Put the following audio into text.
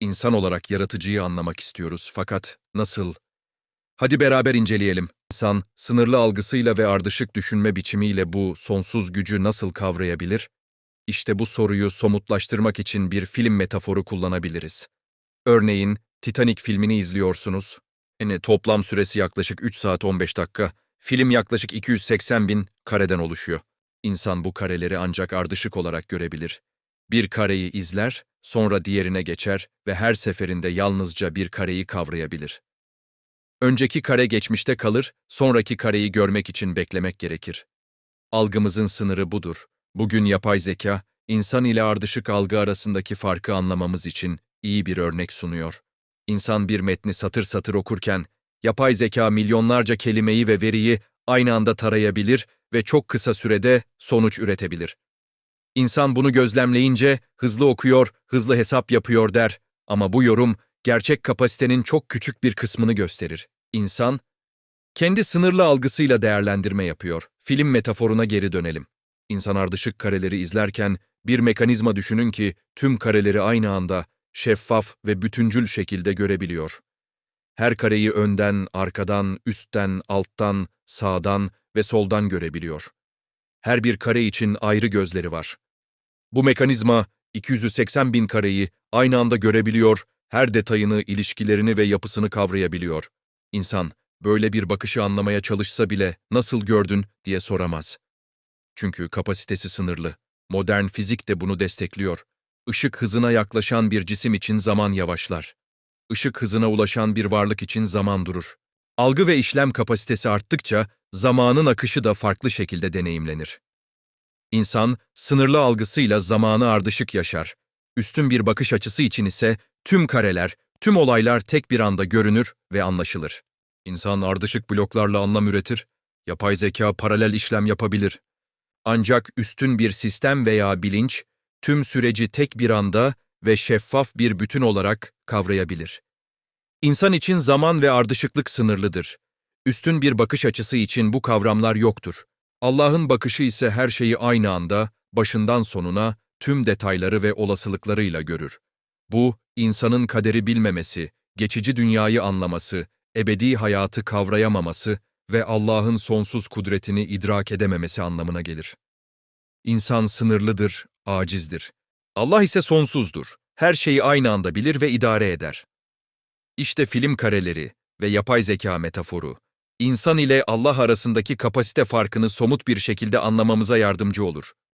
İnsan olarak yaratıcıyı anlamak istiyoruz fakat nasıl? Hadi beraber inceleyelim. İnsan, sınırlı algısıyla ve ardışık düşünme biçimiyle bu sonsuz gücü nasıl kavrayabilir? İşte bu soruyu somutlaştırmak için bir film metaforu kullanabiliriz. Örneğin, Titanic filmini izliyorsunuz. Yani toplam süresi yaklaşık 3 saat 15 dakika. Film yaklaşık 280 bin kareden oluşuyor. İnsan bu kareleri ancak ardışık olarak görebilir. Bir kareyi izler, sonra diğerine geçer ve her seferinde yalnızca bir kareyi kavrayabilir. Önceki kare geçmişte kalır, sonraki kareyi görmek için beklemek gerekir. Algımızın sınırı budur. Bugün yapay zeka, insan ile ardışık algı arasındaki farkı anlamamız için iyi bir örnek sunuyor. İnsan bir metni satır satır okurken, yapay zeka milyonlarca kelimeyi ve veriyi aynı anda tarayabilir ve çok kısa sürede sonuç üretebilir. İnsan bunu gözlemleyince hızlı okuyor, hızlı hesap yapıyor der ama bu yorum gerçek kapasitenin çok küçük bir kısmını gösterir. İnsan, kendi sınırlı algısıyla değerlendirme yapıyor. Film metaforuna geri dönelim. İnsan ardışık kareleri izlerken bir mekanizma düşünün ki tüm kareleri aynı anda şeffaf ve bütüncül şekilde görebiliyor. Her kareyi önden, arkadan, üstten, alttan, sağdan ve soldan görebiliyor. Her bir kare için ayrı gözleri var. Bu mekanizma 280 bin kareyi aynı anda görebiliyor, her detayını, ilişkilerini ve yapısını kavrayabiliyor. İnsan, böyle bir bakışı anlamaya çalışsa bile nasıl gördün diye soramaz. Çünkü kapasitesi sınırlı. Modern fizik de bunu destekliyor. Işık hızına yaklaşan bir cisim için zaman yavaşlar. Işık hızına ulaşan bir varlık için zaman durur. Algı ve işlem kapasitesi arttıkça zamanın akışı da farklı şekilde deneyimlenir. İnsan, sınırlı algısıyla zamanı ardışık yaşar. Üstün bir bakış açısı için ise tüm kareler, tüm olaylar tek bir anda görünür ve anlaşılır. İnsan ardışık bloklarla anlam üretir, yapay zeka paralel işlem yapabilir. Ancak üstün bir sistem veya bilinç, tüm süreci tek bir anda ve şeffaf bir bütün olarak kavrayabilir. İnsan için zaman ve ardışıklık sınırlıdır. Üstün bir bakış açısı için bu kavramlar yoktur. Allah'ın bakışı ise her şeyi aynı anda, başından sonuna, tüm detayları ve olasılıklarıyla görür. Bu, insanın kaderi bilmemesi, geçici dünyayı anlaması, ebedi hayatı kavrayamaması ve Allah'ın sonsuz kudretini idrak edememesi anlamına gelir. İnsan sınırlıdır, acizdir. Allah ise sonsuzdur. Her şeyi aynı anda bilir ve idare eder. İşte film kareleri ve yapay zeka metaforu, insan ile Allah arasındaki kapasite farkını somut bir şekilde anlamamıza yardımcı olur.